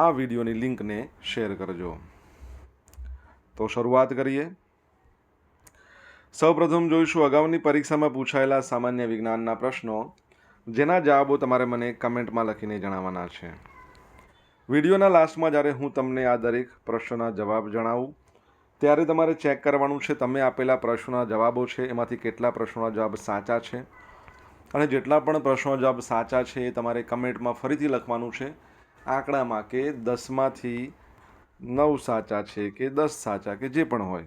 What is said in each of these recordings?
આ વિડીયોની લિંકને શેર કરજો. તો શરૂઆત કરીએ. સૌપ્રથમ જોઈશું અગાઉની પરીક્ષામાં પૂછાયેલા સામાન્ય વિજ્ઞાનના પ્રશ્નો, જેના જવાબો તમારે મને કમેન્ટમાં લખીને જણાવવાના છે. વિડીયોના લાસ્ટમાં જ્યારે હું તમને આ દરેક પ્રશ્નોના જવાબ જણાવું, ત્યારે તમારે ચેક કરવાનું છે, તમે આપેલા પ્રશ્નોના જવાબો છે, એમાંથી કેટલા પ્રશ્નોના જવાબ સાચા છે? અને જેટલા પણ પ્રશ્નોના જવાબ સાચા છે એ તમારે કમેન્ટમાં ફરીથી લખવાનું છે આંકડામાં કે દસમાંથી નવ સાચા છે કે દસ સાચા કે જે પણ હોય.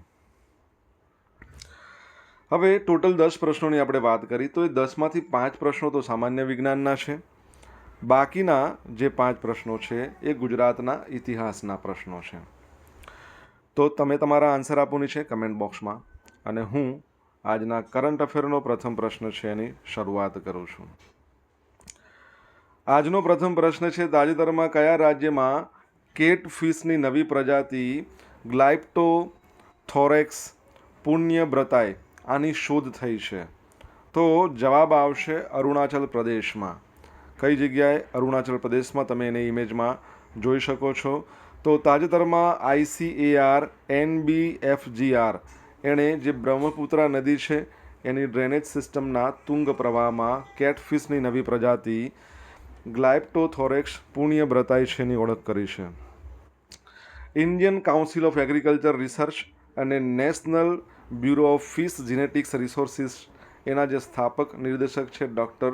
હવે ટોટલ દસ પ્રશ્નોની આપણે વાત કરી તો એ દસમાંથી પાંચ પ્રશ્નો તો સામાન્ય વિજ્ઞાનના છે. બાકીના જે પાંચ પ્રશ્નો છે એ ગુજરાતના ઇતિહાસના પ્રશ્નો છે. તો તમે તમારા આન્સર આપવાની છે કમેન્ટ બોક્સમાં અને હું આજના કરંટ અફેરનો પ્રથમ પ્રશ્ન છે એની શરૂઆત કરું છું. આજનો પ્રથમ પ્રશ્ન છે, તાજેતરમાં કયા રાજ્યમાં કેટ ફિશની નવી પ્રજાતિ ગ્લાઇપ્ટો થોરેક્સ પુણ્ય બ્રતાય આની શોધ થઈ છે. તો જવાબ આવશે અરુણાચલ પ્રદેશમાં. કઈ જગ્યાએ? અરુણાચલ પ્રદેશમાં. તમે એને ઇમેજમાં જોઈ શકો છો. તો તાજેતરમાં આઈસીએઆર એનબીએફજીઆર એણે જે બ્રહ્મપુત્રા નદી છે, એની ડ્રેનેજ સિસ્ટમના તુંગ પ્રવાહમાં કેટફિશની નવી પ્રજાતિ છે એની ઓળખ કરી છે? Indian council of agriculture research અને national bureau of fish genetics resources, એના જે સ્થાપક નિર્દેશક છે ડૉક્ટર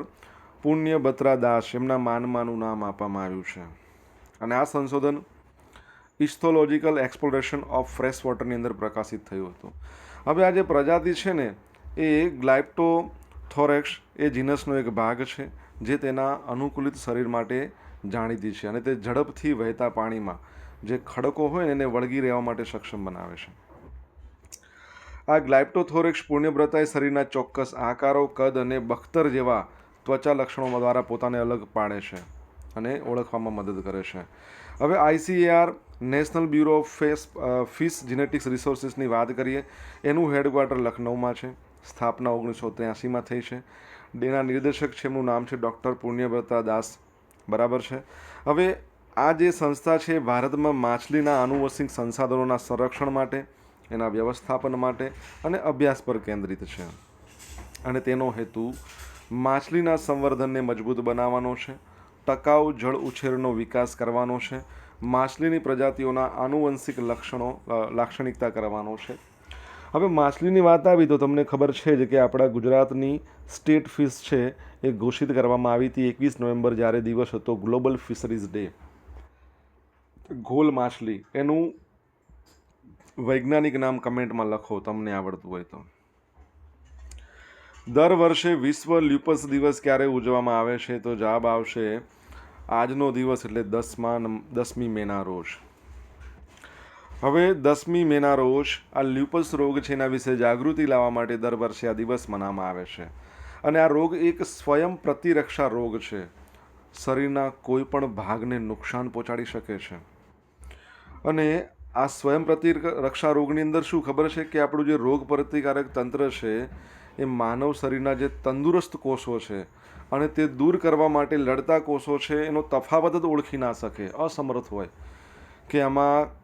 પુણ્ય બત્રા દાસ, એમના માનમાનું નામ આપવામાં આવ્યું છે. અને આ સંશોધન ઇસ્થોલોજિકલ એક્સપ્લોરેશન ઓફ ફ્રેશ વોટરની અંદર પ્રકાશિત થયું હતું. હવે આ જે પ્રજાતિ છે ને, એ ગ્લાઇપ્ટોથોરેક્સ એ જીનસનો એક ભાગ છે. જે તેના અનુકૂલિત શરીર માટે જાણીતી છે અને તે ઝડપથી વહેતા પાણીમાં જે ખડકો હોય એને વળગી રહેવા માટે સક્ષમ બનાવે છે. આ ગ્લાઇપ્ટોથોરેક્સ પુણ્યવ્રતાએ શરીરના ચોક્કસ આકારો, કદ અને બખ્તર જેવા ત્વચા લક્ષણો દ્વારા પોતાને અલગ પાડે છે અને ઓળખવામાં મદદ કરે છે. હવે ICAR national bureau of face fish genetics રિસોર્સિસની વાત કરીએ, એનું હેડક્વાર્ટર લખનૌમાં છે. સ્થાપના ઓગણીસો ત્ર્યાસીમાં થઈ છે. એના નિર્દેશક છે, એમનું નામ છે ડૉક્ટર પુણ્યવ્રતા દાસ. બરાબર છે? હવે આ જે સંસ્થા છે, ભારતમાં માછલીના આનુવંશિક સંસાધનોના સંરક્ષણ માટે, એના વ્યવસ્થાપન માટે અને અભ્યાસ પર કેન્દ્રિત છે. અને તેનો હેતુ માછલીના સંવર્ધનને મજબૂત બનાવવાનો છે, ટકાઉ જળ ઉછેરનો વિકાસ કરવાનો છે, માછલીની પ્રજાતિઓના આનુવંશિક લક્ષણો લાક્ષણિકતા કરવાનો છે. હવે માછલીની વાત આવી તો તમને ખબર છે જ કે આપણા ગુજરાતની સ્ટેટ ફિશ છે એ ઘોષિત કરવામાં આવી હતી એકવીસ નવેમ્બર જ્યારે દિવસ હતો ગ્લોબલ ફિશરીઝ ડે. ઘોલ માછલી, એનું વૈજ્ઞાનિક નામ કમેન્ટમાં લખો, તમને આવડતું હોય તો. દર વર્ષે વિશ્વ લ્યુપસ દિવસ ક્યારે ઉજવવામાં આવે છે તો જવાબ આવશે આજનો દિવસ એટલે દસમા દસમી મેના રોજ. હવે દસમી મેના રોજ આ લ્યુપસ રોગ છે એના વિશે જાગૃતિ લાવવા માટે દર વર્ષે આ દિવસ મનાવવામાં આવે છે. અને આ રોગ એક સ્વયં પ્રતિરક્ષા રોગ છે. શરીરના કોઈ પણ ભાગને નુકસાન પહોંચાડી શકે છે. અને આ સ્વયં પ્રતિરક્ષા રોગની અંદર શું ખબર છે કે આપણું જે રોગ પ્રતિકારક તંત્ર છે, એ માનવ શરીરના જે તંદુરસ્ત કોષો છે અને તે દૂર કરવા માટે લડતા કોષો છે, એનો તફાવત જ ઓળખી ના શકે, અસમર્થ હોય. કે આમાં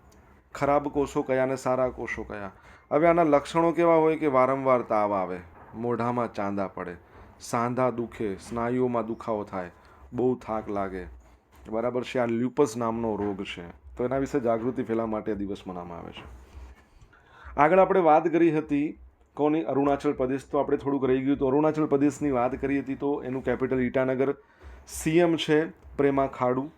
ખરાબ કોષો કયા અને સારા કોષો કયા? હવે આના લક્ષણો કેવા હોય કે વારંવાર તાવ આવે, મોઢામાં ચાંદા પડે, સાંધા દુખે, સ્નાયુઓમાં દુખાવો થાય, બહુ થાક લાગે. બરાબર છે, આ લ્યુપસ નામનો રોગ છે. તો એના વિશે જાગૃતિ ફેલાવવા માટે દિવસ મનાવવામાં આવે છે. આગળ આપણે વાત કરી હતી કોની? અરુણાચલ પ્રદેશ. તો આપણે થોડુંક રહી ગયું તો અરુણાચલ પ્રદેશની વાત કરી હતી તો એનું કેપિટલ ઈટાનગર. સીએમ છે પ્રેમા ખાડુ.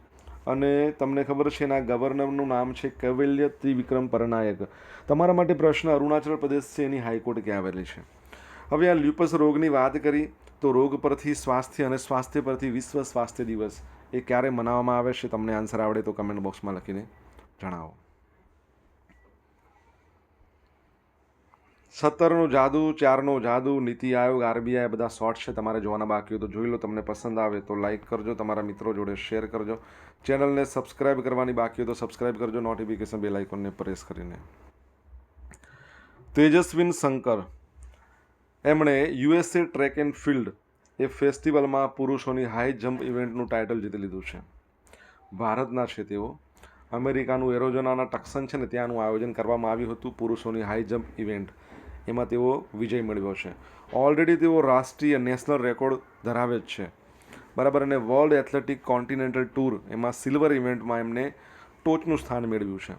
અને તમને ખબર છે એના ગવર્નરનું નામ છે કૈવલ્ય ત્રિવિક્રમ પરનાયક. તમારા માટે પ્રશ્ન અરુણાચલ પ્રદેશ છે, એની હાઈકોર્ટ ક્યાં આવેલી છે? હવે આ લ્યુપસ રોગની વાત કરી, તો રોગ પરથી સ્વાસ્થ્ય અને સ્વાસ્થ્ય પરથી વિશ્વ સ્વાસ્થ્ય દિવસ, એ ક્યારે મનાવવામાં આવે છે? તમને આન્સર આવડે તો કમેન્ટ બોક્સમાં લખીને જણાવો. સત્તરનો જાદુ, ચારનું જાદુ, નીતિ આયોગ, આરબીઆઈ બધા શોર્ટ છે, તમારે જોવાના બાકી તો જોઈ લો, તમને પસંદ આવે તો લાઇક કરજો, તમારા મિત્રો જોડે શેર કરજો. ચેનલને સબસ્ક્રાઇબ કરવાની બાકી તો સબસ્ક્રાઇબ કરજો નોટિફિકેશન બેલ આઇકોનને પ્રેસ કરીને. તેજસ્વિન શંકર. એમણે યુએસએ ટ્રેક એન્ડ ફિલ્ડ એ ફેસ્ટિવલમાં પુરુષોની હાઈ જમ્પ ઇવેન્ટનું ટાઇટલ જીતી લીધું છે. ભારતના છે તેઓ. અમેરિકાનું એરોજોનાના ટક્સન છે ને, ત્યાંનું આયોજન કરવામાં આવ્યું હતું, પુરુષોની હાઈ જમ્પ ઇવેન્ટ એમાં તેઓ વિજય મેળવ્યો છે. ઓલરેડી તેઓ રાષ્ટ્રીય નેશનલ રેકોર્ડ ધરાવે જ છે. બરાબર, અને વર્લ્ડ એથ્લેટિક કોન્ટિનેન્ટલ ટૂર એમાં સિલ્વર ઇવેન્ટમાં એમને ટોચનું સ્થાન મેળવ્યું છે.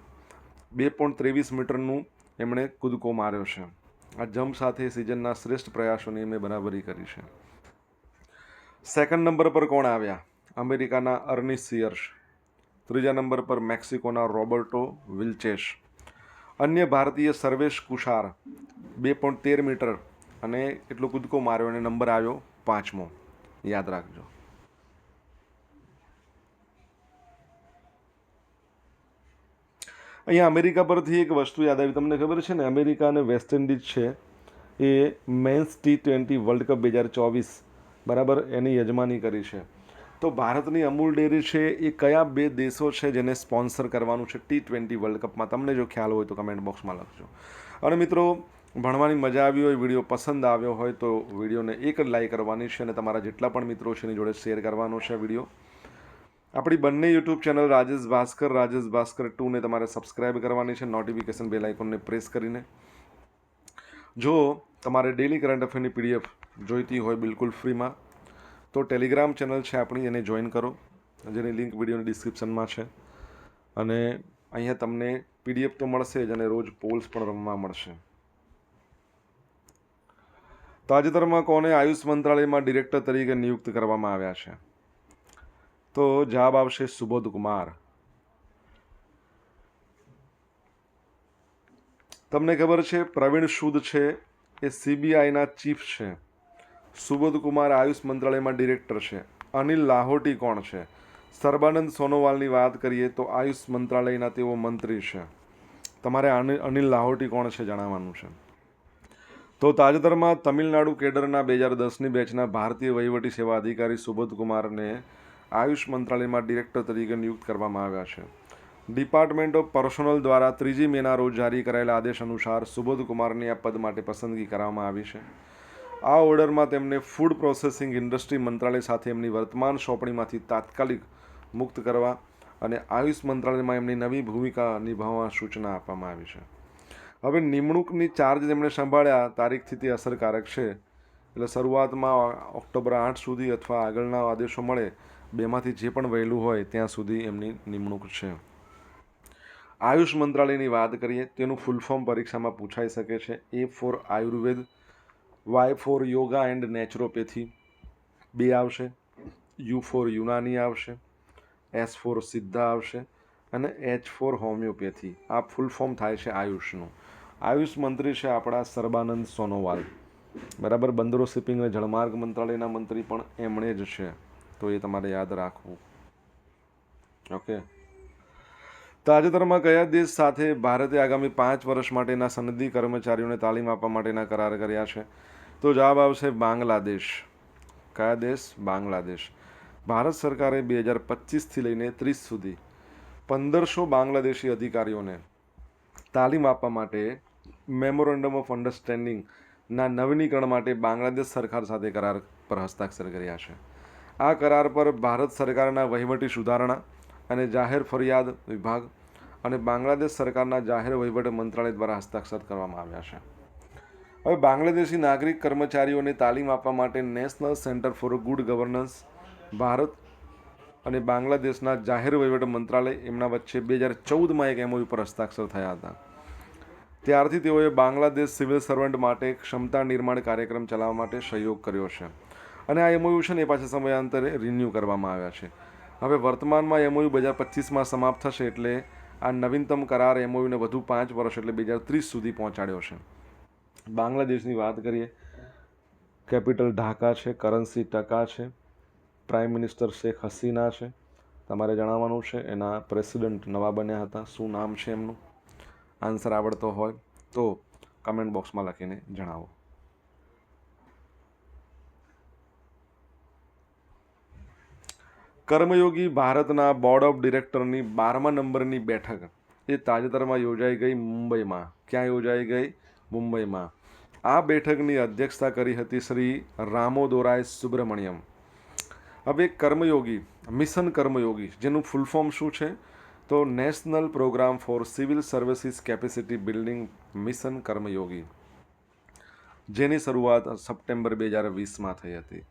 બે પોઈન્ટ ત્રેવીસ મીટરનું એમણે કૂદકો માર્યો છે. આ જમ્પ સાથે સિઝનના શ્રેષ્ઠ પ્રયાસોની એમણે બરાબરી કરી છે. સેકન્ડ નંબર પર કોણ આવ્યા? અમેરિકાના અર્નિસ સિયર્સ. ત્રીજા નંબર પર મેક્સિકોના રોબર્ટો વિલ્ચેશ. અન્ય ભારતીય સર્વેશ કુશાર, બે પોઈન્ટ તેર મીટર અને એટલો કૂદકો માર્યો અને નંબર આવ્યો પાંચમો. યાદ રાખજો. અહીંયા અમેરિકા પરથી એક વસ્તુ યાદ આવી. તમને ખબર છે ને, અમેરિકા અને વેસ્ટ ઇન્ડિઝ છે, એ men's T twenty world cup બે હજાર ચોવીસ, બરાબર, એની યજમાની કરી છે. તો ભારતની અમૂલ ડેરી છે એ કયા બે દેશો છે જેને સ્પોન્સર કરવાનું છે? ટી ટ્વેન્ટી વર્લ્ડ કપમાં. તમને જો ખ્યાલ હોય તો કમેન્ટ બોક્સમાં લખજો. અને મિત્રો, ભણવાની મજા આવી હોય, વીડિયો પસંદ આવ્યો હોય તો વિડીયોને એક જ લાઈક કરવાની છે અને તમારા જેટલા પણ મિત્રો છે એની જોડે શેર કરવાનો છે વીડિયો. આપણી બંને યુટ્યુબ ચેનલ રાજેશ ભાસ્કર રાજેશ ભાસ્કર ટુને તમારે સબસ્ક્રાઇબ કરવાની છે. નોટિફિકેશન બેલ આઇકોનને પ્રેસ કરીને. જો તમારે ડેલી કરંટ અફેરની પીડીએફ જોઈતી હોય બિલકુલ ફ્રીમાં તો ટેલિગ્રામ ચેનલ છે આપણી, એને જોઈન કરો. જેની લિંક વિડીયોની ડિસ્ક્રિપ્શનમાં છે. અને અહીંયા તમને પીડીએફ તો મળશે જ અને રોજ પોલ્સ પણ રમવા મળશે. તાજેતરમાં કોને આયુષ મંત્રાલયમાં ડિરેક્ટર તરીકે નિયુક્ત કરવામાં આવ્યા છે? તો જવાબ આવશે સુબોધ કુમાર. તમને ખબર છે, પ્રવીણ સુદ છે, એ સીબીઆઈના ચીફ છે. સુબોધ કુમાર આયુષ મંત્રાલયમાં ડિરેક્ટર છે. અનિલ લાહોટી કોણ છે? સર્બાનંદ સોનોવાલની વાત કરીએ તો આયુષ મંત્રાલયના તેઓ મંત્રી છે. તમારે અનિલ લાહોટી કોણ છે જણાવવાનું છે? તો તાજેતરમાં તમિલનાડુ કેડરના બે હજાર દસની બેચના ભારતીય વહીવટી સેવા અધિકારી સુબોધ કુમારને આયુષ મંત્રાલયમાં ડિરેક્ટર તરીકે નિયુક્ત કરવામાં આવ્યા છે. ડિપાર્ટમેન્ટ ઓફ પર્સોનલ દ્વારા ત્રીજી મેના રોજ જારી કરાયેલા આદેશ અનુસાર સુબોધ કુમારની આ પદ માટે પસંદગી કરવામાં આવી છે. આ ઓર્ડરમાં તેમને ફૂડ પ્રોસેસિંગ ઇન્ડસ્ટ્રી મંત્રાલય સાથે એમની વર્તમાન સોંપણીમાંથી તાત્કાલિક મુક્ત કરવા અને આયુષ મંત્રાલયમાં એમની નવી ભૂમિકા નિભાવવા સૂચના આપવામાં આવી છે. હવે નિમણૂકની ચાર્જ તેમણે સંભાળ્યા, તારીખથી તે અસરકારક છે. એટલે શરૂઆતમાં ઓક્ટોબર આઠ સુધી અથવા આગળના આદેશો મળે, બેમાંથી જે પણ વહેલું હોય ત્યાં સુધી એમની નિમણૂક છે. આયુષ મંત્રાલયની વાત કરીએ, તેનું ફૂલ ફોર્મ પરીક્ષામાં પૂછાઈ શકે છે. A for Ayurveda Y for yoga and naturopathy બે આવશે. યુ ફોર યુનાની આવશે. એસ ફોર સિદ્ધા આવશે. અને એચ ફોર હોમિયોપેથી આ ફૂલ ફોર્મ થાય છે આયુષનું. આયુષ મંત્રી છે આપણા સર્બાનંદ સોનોવાલ. બરાબર? બંદરો શિપિંગ અને જળમાર્ગ મંત્રાલયના મંત્રી પણ એમણે જ છે. તો એ તમારે યાદ રાખવું. ઓકે તાજેતરમાં કયા દેશ સાથે ભારતે આગામી પાંચ વર્ષ માટેના સનદી કર્મચારીઓને તાલીમ આપવા માટેના કરાર કર્યા છે? તો જવાબ આવશે બાંગ્લાદેશ. કયા દેશ? બાંગ્લાદેશ. ભારત સરકારે બે હજાર પચીસથી લઈને ત્રીસ સુધી પંદરસો બાંગ્લાદેશી અધિકારીઓને તાલીમ આપવા માટે મેમોરેન્ડમ ઓફ અન્ડરસ્ટેન્ડિંગના નવીનીકરણ માટે બાંગ્લાદેશ સરકાર સાથે કરાર પર હસ્તાક્ષર કર્યા છે. આ કરાર પર ભારત સરકારના વહીવટી સુધારણા અને જાહેર ફરિયાદ વિભાગ અને બાંગ્લાદેશ સરકારના જાહેર વહીવટ મંત્રાલય દ્વારા હસ્તાક્ષર કરવામાં આવ્યા છે. હવે બાંગ્લાદેશી નાગરિક કર્મચારીઓને તાલીમ આપવા માટે national centre for good governance, Bharat અને બાંગ્લાદેશના જાહેર વહીવટ મંત્રાલય એમના વચ્ચે બે હજાર ચૌદમાં એક એમઓયુ પર હસ્તાક્ષર થયા હતા. ત્યારથી તેઓએ બાંગ્લાદેશ સિવિલ સર્વન્ટ માટે ક્ષમતા નિર્માણ કાર્યક્રમ ચલાવવા માટે સહયોગ કર્યો છે અને આ એમઓયુ છે ને એ પાછા સમયાંતરે રિન્યૂ કરવામાં આવ્યા છે. હવે વર્તમાનમાં એમઓયુ બે હજાર પચીસમાં સમાપ્ત થશે એટલે આ નવીનતમ કરાર એમઓયુને વધુ પાંચ વર્ષ એટલે બે હજાર ત્રીસ સુધી પહોંચાડ્યો છે. બાંગ્લાદેશની વાત કરીએ, કેપિટલ ઢાકા છે, કરન્સી ટકા છે, પ્રાઇમ મિનિસ્ટર શેખ હસીના છે, તમારે જણાવવાનું છે, એના પ્રેસિડન્ટ નવા બન્યા હતા, શું નામ છે એમનું? આન્સર આવડતો હોય તો કમેન્ટ બોક્સમાં લખીને જણાવો. કર્મયોગી ભારતના બોર્ડ ઓફ ડિરેક્ટરની બારમા નંબરની બેઠક, એ તાજેતરમાં યોજાઈ ગઈ મુંબઈમાં. ક્યાં યોજાઈ ગઈ? મુંબઈમાં. આ બેઠકની અધ્યક્ષતા કરી હતી શ્રી રામોદોરાય સુબ્રમણ્યમ. હવે કર્મયોગી, મિશન કર્મયોગી, જેનું ફૂલ ફોર્મ શું છે? તો national programme for civil services capacity building mission Karmayogi. જેની શરૂઆત સપ્ટેમ્બર બે હજાર વીસમાં થઈ હતી.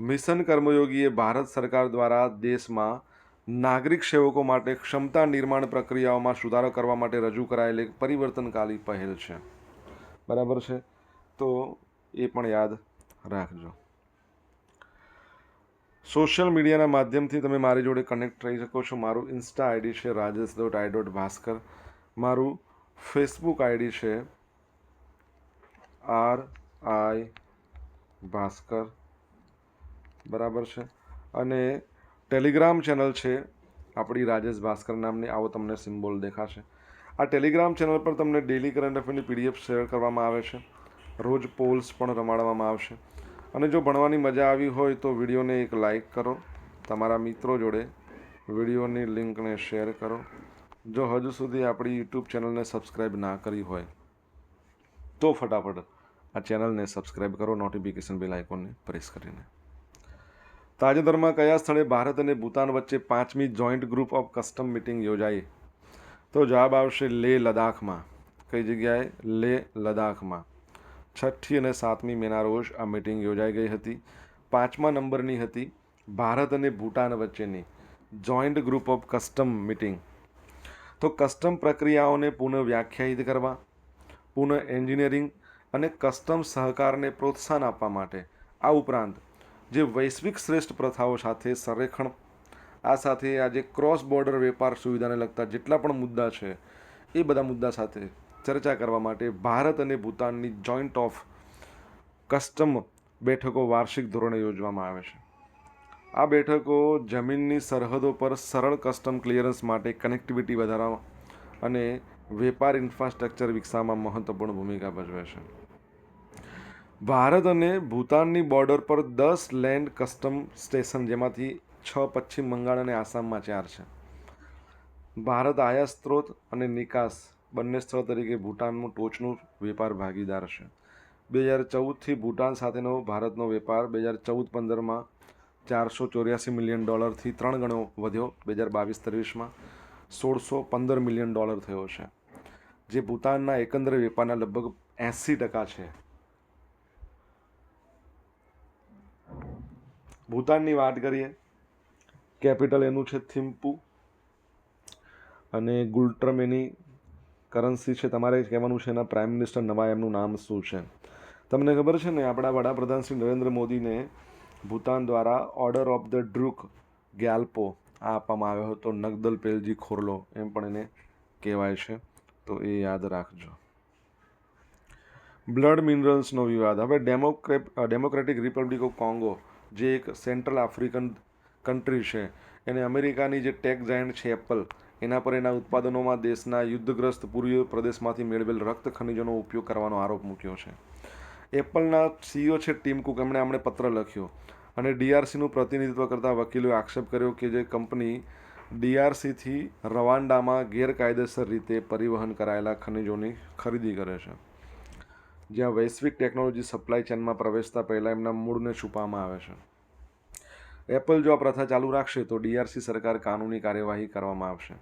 મિશન કર્મયોગી એ ભારત સરકાર દ્વારા દેશમાં નાગરિક સેવકો માટે ક્ષમતા નિર્માણ પ્રક્રિયાઓમાં સુધારો કરવા માટે રજૂ કરાયેલી એક પરિવર્તનકાલી પહેલ છે. બરાબર છે? તો એ પણ યાદ રાખજો. સોશિયલ મીડિયાના માધ્યમથી તમે મારી જોડે કનેક્ટ થઈ શકો છો. મારું ઇન્સ્ટા આઈડી છે Rajesh dot I dot Bhaskar મારું ફેસબુક આઈડી છે આર આઈ ભાસ્કર. બરાબર છે? અને ટેલિગ્રામ ચેનલ છે આપણી રાજેશ ભાસ્કર નામની. આવો તમને સિમ્બોલ દેખાશે. આ ટેલિગ્રામ ચેનલ પર તમને ડેલી કરંટ અફેરની પીડીએફ શેર કરવામાં આવે છે. રોજ પોલ્સ પણ રમાડવામાં આવશે. અને જો ભણવાની મજા આવી હોય તો વિડીયોને એક લાઈક કરો. તમારા મિત્રો જોડે વિડીયોની લિંકને શેર કરો. જો હજુ સુધી આપણી યુટ્યુબ ચેનલને સબસ્ક્રાઈબ ના કરી હોય, તો ફટાફટ આ ચેનલને સબસ્ક્રાઈબ કરો, નોટિફિકેશન બેલ આઇકોનને પ્રેસ કરીને. તાજેતરમાં કયા સ્થળે ભારત અને ભૂતાન વચ્ચે પાંચમી joint group of custom meeting યોજાઈ? તો જવાબ આવશે લેહ લદ્દાખમાં. કઈ જગ્યાએ? લેહ લદ્દાખમાં. છઠ્ઠી અને સાતમી મેના રોજ આ મિટિંગ યોજાઈ ગઈ હતી. પાંચમા નંબરની હતી ભારત અને ભૂટાન વચ્ચેની joint group of custom meeting તો કસ્ટમ પ્રક્રિયાઓને પુનઃ વ્યાખ્યાયિત કરવા પુનઃ એન્જિનિયરિંગ અને કસ્ટમ સહકારને પ્રોત્સાહન આપવા માટે આ ઉપરાંત જે વૈશ્વિક શ્રેષ્ઠ પ્રથાઓ સાથે સંરેખણ, આ સાથે આજે ક્રોસ બોર્ડર વેપાર સુવિધાને લગતા જેટલા પણ મુદ્દા છે, એ બધા મુદ્દા સાથે ચર્ચા કરવા માટે ભારત અને ભૂતાનની જોઈન્ટ ઓફ કસ્ટમ બેઠકો વાર્ષિક ધોરણે યોજવામાં આવે છે. આ બેઠકો જમીનની સરહદો પર સરળ કસ્ટમ ક્લિયરન્સ માટે કનેક્ટિવિટી વધારવા અને વેપાર ઇન્ફ્રાસ્ટ્રક્ચર વિકસાવવામાં મહત્વપૂર્ણ ભૂમિકા ભજવે છે. ભારત અને ભૂતાનની બોર્ડર પર દસ લેન્ડ કસ્ટમ સ્ટેશન જેમાંથી છ પશ્ચિમ બંગાળ અને આસામમાં ચાર છે. ભારત આયાત સ્ત્રોત અને નિકાસ બંને સ્થળ તરીકે ભૂટાનનું ટોચનું વેપાર ભાગીદાર છે. બે હજાર ચૌદથી ભૂટાન સાથેનો ભારતનો વેપાર બે હજાર ચૌદ પંદરમાં ચારસો ચોર્યાસી મિલિયન ડોલરથી ત્રણ ગણો વધ્યો. બે હજાર બાવીસ ત્રેવીસમાં સોળસો પંદર મિલિયન ડોલર થયો છે. જે ભૂતાનના એકંદરે વેપારના લગભગ એંસી ટકા છે. ભૂતાનની વાત કરીએ, કેપિટલ એનું છે થિમ્પુ અને ગુલ્ટ્રમ એની કરન્સી છે, તમારે કહેવાનું છે, એના પ્રાઇમ મિનિસ્ટર નવા એમનું નામ શું છે? તમને ખબર છે ને, આપણા વડાપ્રધાન શ્રી નરેન્દ્ર મોદીને ભૂતાન દ્વારા order of the Druk Gyalpo આ આપવામાં આવ્યો હતો, નગદલ પેલજી ખોરલો, એમ પણ એને કહેવાય છે. તો એ યાદ રાખજો. બ્લડ મિનરલ્સનો વિવાદ. હવે democrat democratic republic of Congo જે એક સેન્ટ્રલ આફ્રિકન કન્ટ્રી છે, એને અમેરિકાની જે ટેક જાયન્ટ છે એપલ એના પર એના ઉત્પાદનોમાં દેશના યુદ્ધગ્રસ્ત પૂર્વીય પ્રદેશમાંથી મેળવેલ રક્ત ખનિજોનો ઉપયોગ કરવાનો આરોપ મૂક્યો છે. એપલના સીઈઓ છે ટીમ કુક, એમણે આમણે પત્ર લખ્યો અને ડીઆરસીનું પ્રતિનિધિત્વ કરતા વકીલોએ આક્ષેપ કર્યો કે જે કંપની ડીઆરસીથી રવાન્ડામાં ગેરકાયદેસર રીતે પરિવહન કરાયેલા ખનિજોની ખરીદી કરે છે. જ્યાં વૈશ્વિક ટેકનોલોજી સપ્લાય ચેનમાં પ્રવેશતા પહેલાં એમના મૂળને છુપાવવામાં આવે છે. એપલ જો આ પ્રથા ચાલુ રાખશે તો ડીઆરસી સરકાર કાનૂની કાર્યવાહી કરવામાં આવશે.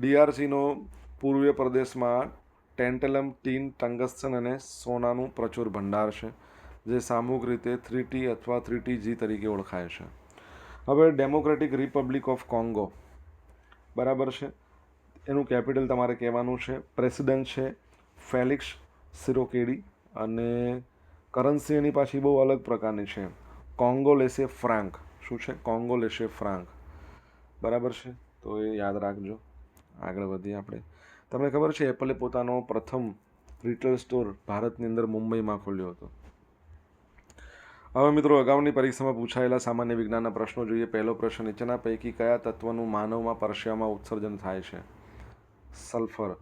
ડીઆરસીનો પૂર્વીય પ્રદેશમાં ટેન્ટેલમ, ટીન ટંગસ્ટન અને સોનાનું પ્રચુર ભંડાર છે, જે સામૂહિક રીતે થ્રી ટી અથવા થ્રી ટી જી તરીકે ઓળખાય છે. હવે ડેમોક્રેટિક રિપબ્લિક ઓફ કોંગો. બરાબર છે? એનું કેપિટલ તમારે કહેવાનું છે, પ્રેસિડેન્ટ છે ફેલિક્સ સિરોકેડી અને કરન્સી એની પાછી બહુ અલગ પ્રકારની છે. કોંગો લેશે ફ્રાંક. શું છે? કોંગો લેશે ફ્રાંક. બરાબર છે? તો એ યાદ રાખજો. આગળ વધીએ આપણે. તમને ખબર છે, એપલે પોતાનો પ્રથમ રિટેલ સ્ટોર ભારતની અંદર મુંબઈમાં ખોલ્યો હતો. હવે મિત્રો, અગાઉની પરીક્ષામાં પૂછાયેલા સામાન્ય વિજ્ઞાનના પ્રશ્નો જોઈએ. પહેલો પ્રશ્ન, નીચેના પૈકી કયા તત્વનું માનવમાં પરસ્યામાં ઉત્સર્જન થાય છે? સલ્ફર.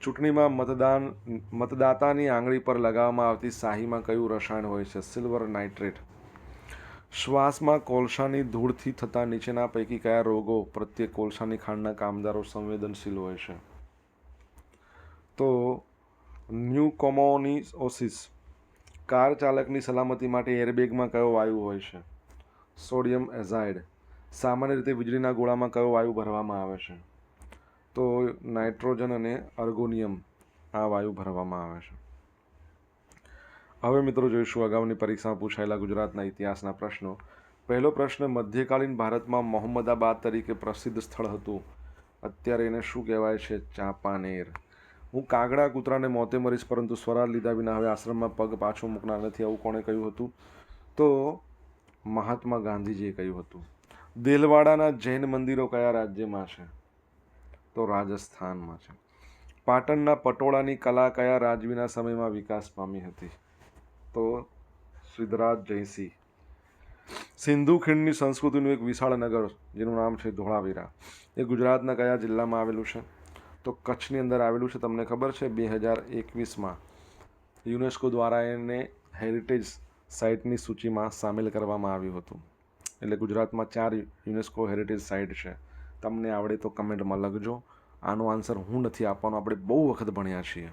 ચૂંટણીમાં મતદાન, મતદાતાની આંગળી પર લગાવવામાં આવતી શાહીમાં કયું રસાયણ હોય છે? Silver nitrate. શ્વાસમાં કોલસાની ધૂળથી થતા નીચેના પૈકી કયા રોગો પ્રત્યે કોલસાની ખાંડના કામદારો સંવેદનશીલ હોય છે? તો ન્યુકોમોનિઓસિસ, કાર ચાલકની સલામતી માટે એરબેગમાં કયો વાયુ હોય છે? સોડિયમ એઝાઇડ, સામાન્ય રીતે વીજળીના ગોળામાં કયો વાયુ ભરવામાં આવે છે? તો નાઇટ્રોજન અને અર્ગોનિયમ, આ વાયુ ભરવામાં આવે છે. હવે મિત્રો જોઈશું અગાઉની પરીક્ષામાં પૂછાયેલા ગુજરાતના ઇતિહાસના પ્રશ્નો. પહેલો પ્રશ્ન, મધ્યકાલીન ભારતમાં મોહમ્મદાબાદ તરીકે પ્રસિદ્ધ સ્થળ હતું. અત્યારે એને શું કહેવાય છે? ચાંપાનેર. હું કાગડા કૂતરાને મોતે મરીશ, પરંતુ સ્વરાજ લીધા વિના હવે આશ્રમમાં પગ પાછો મૂકનાર નથી, આવું કોણે કહ્યું હતું? તો મહાત્મા ગાંધીજીએ કહ્યું હતું, દેલવાડાના જૈન મંદિરો કયા રાજ્યમાં છે? તો રાજસ્થાનમાં છે. પાટણના પટોળાની કલા કયા રાજવીના સમયમાં વિકાસ પામી હતી? તો સિદ્ધરાજ જયસિંહ. સિંધુ ખીણની સંસ્કૃતિનું એક વિશાળ નગર, જેનું નામ છે ધોળાવીરા. એ ગુજરાતના કયા જિલ્લામાં આવેલું છે? તો કચ્છની અંદર આવેલું છે, તમને ખબર છે બે હજાર એકવીસમાં. યુનેસ્કો દ્વારા એને હેરિટેજ સાઇટની સૂચિમાં સામેલ કરવામાં આવ્યું હતું. એટલે ગુજરાતમાં ચાર યુનેસ્કો હેરિટેજ સાઇટ છે. તમને આવડે તો કમેન્ટમાં લખજો. આનો આન્સર હું નથી આપવાનો, આપણે બહુ વખત ભણ્યા છીએ.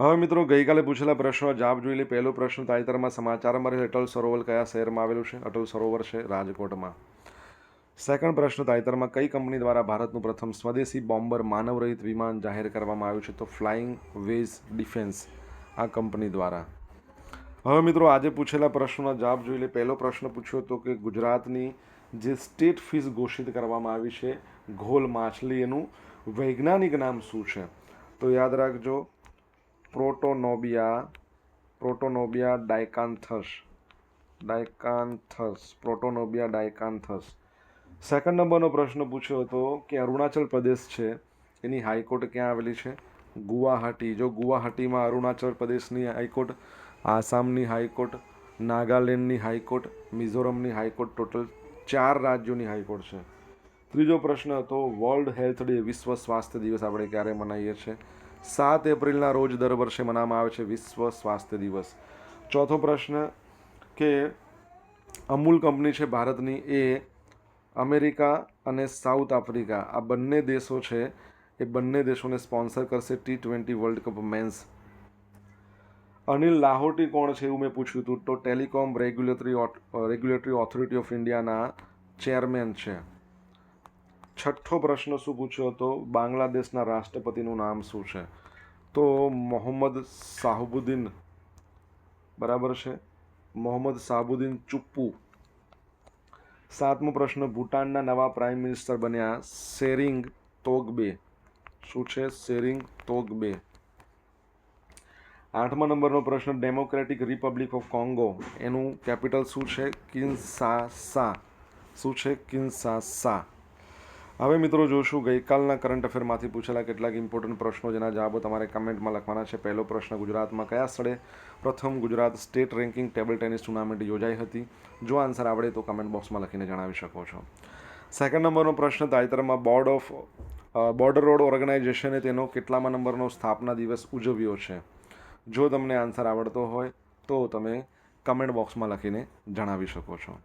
હવે મિત્રો, ગઈકાલે પૂછેલા પ્રશ્નો જવાબ જોઈ લે. પહેલો પ્રશ્ન, તાજેતરમાં સમાચારમાં અટલ સરોવર કયા શહેરમાં આવેલું છે? અટલ સરોવર છે રાજકોટમાં. સેકન્ડ પ્રશ્ન, તાજેતરમાં કઈ કંપની દ્વારા ભારતનું પ્રથમ સ્વદેશી બોમ્બર માનવરહિત વિમાન જાહેર કરવામાં આવ્યું છે? તો ફ્લાઇંગ વેઝ ડિફેન્સ, આ કંપની દ્વારા. હવે મિત્રો, આજે પૂછેલા પ્રશ્નોના જવાબ જોઈ લે. પહેલો પ્રશ્ન પૂછ્યો હતો કે ગુજરાતની જે સ્ટેટ ફીસ ઘોષિત કરવામાં આવી છે, ઘોલ માછલી એનું વૈજ્ઞાનિક નામ શું છે? તો યાદ રાખજો પ્રોટોનોબિયા પ્રોટોનોબિયા ડાયકાન્થસ. ડાયકાન્થસ, પ્રોટોનોબિયા ડાયકાન્થસ. સેકન્ડ નંબરનો પ્રશ્ન પૂછ્યો હતો કે અરુણાચલ પ્રદેશ છે, એની હાઈકોર્ટ ક્યાં આવેલી છે? ગુવાહાટી. જો ગુવાહાટીમાં અરુણાચલ પ્રદેશની હાઈકોર્ટ, આસામની હાઈકોર્ટ, નાગાલેન્ડની હાઈકોર્ટ, મિઝોરમની હાઈકોર્ટ, ટોટલ ચાર રાજ્યોની હાઈકોર્ટ છે. ત્રીજો પ્રશ્ન હતો, વર્લ્ડ હેલ્થ ડે વિશ્વ સ્વાસ્થ્ય દિવસ આપણે ક્યારે મનાવીએ છીએ? સાત એપ્રિલના રોજ દર વર્ષે મનાવવામાં આવે છે વિશ્વ સ્વાસ્થ્ય દિવસ. ચોથો પ્રશ્ન કે અમૂલ કંપની છે ભારતની એ અમેરિકા અને સાઉથ આફ્રિકા. આ બંને દેશો છે, એ બંને દેશોને સ્પોન્સર કરશે T twenty world cup men's. Anil, Lahoti કોણ છે એવું મેં પૂછ્યું હતું. તો telecom regulatory regulatory authority of ઇન્ડિયાના ચેરમેન છે. છઠ્ઠો પ્રશ્ન શું પૂછ્યો હતો? બાંગ્લાદેશના રાષ્ટ્રપતિનું નામ શું છે? તો મોહમ્મદ સાહબુદ્દીન. બરાબર છે? મોહમ્મદ સાહબુદ્દીન ચુપ્પુ. સાતમો પ્રશ્ન, ભૂટાનના નવા પ્રાઇમ મિનિસ્ટર બન્યા શેરિંગ તોગબે. શું છે? શેરિંગ તોગબે. આઠમા નંબરનો પ્રશ્ન, ડેમોક્રેટિક રિપબ્લિક ઓફ કોંગો. એનું કેપિટલ શું છે? કિન્સાસા. શું છે? કિન્સાસા. હવે મિત્રો જોશું, ગઈકાલના કરંટ અફેરમાંથી પૂછેલા કેટલાક ઇમ્પોર્ટન્ટ પ્રશ્નો જેના જવાબો તમારે કમેન્ટમાં લખવાના છે. પહેલો પ્રશ્ન, ગુજરાતમાં કયા સ્થળે પ્રથમ Gujarat state ranking table tennis tournament યોજાઈ હતી? જો આન્સર આવડે તો કમેન્ટ બોક્સમાં લખીને જણાવી શકો છો. સેકન્ડ નંબરનો પ્રશ્ન, તાજેતરમાં બોર્ડ ઓફ બોર્ડર રોડ ઓર્ગેનાઇઝેશને તેનો કેટલામાં નંબરનો સ્થાપના દિવસ ઉજવ્યો છે? જો તમને આન્સર આવડતો હોય તો તમે કમેન્ટ બોક્સમાં લખીને જણાવી શકો છો.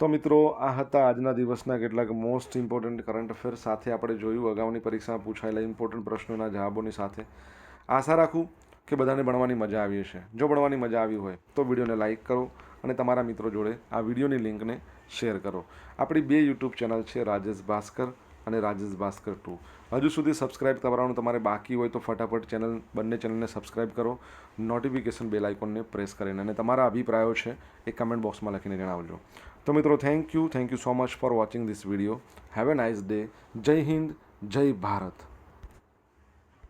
તો મિત્રો, આ હતા આજના દિવસના કેટલાક મોસ્ટ ઇમ્પોર્ટન્ટ કરંટ અફેર સાથે આપણે જોયું. અગાઉની પરીક્ષામાં પૂછાયેલા ઇમ્પોર્ટન્ટ પ્રશ્નોના જવાબોની સાથે. આશા રાખું કે બધાને ભણવાની મજા આવી હશે. જો ભણવાની મજા આવી હોય, તો વિડીયોને લાઇક કરો અને તમારા મિત્રો જોડે આ વિડીયોની લિંકને શેર કરો. આપણી બે યુટ્યુબ ચેનલ છે, રાજેશ ભાસ્કર અને રાજેશ ભાસ્કર ટુ. હજુ સુધી સબસ્ક્રાઇબ કરવાનું તમારે બાકી હોય, તો ફટાફટ ચેનલ, બંને ચેનલને સબસ્ક્રાઇબ કરો. નોટિફિકેશન બેલ આઇકોનને પ્રેસ કરીને. અને તમારા અભિપ્રાયો છે, એ કમેન્ટ બોક્સમાં લખીને જણાવજો. તો મિત્રો thank you thank you so much for watching this video have a nice day Jai Hind Jai Bharat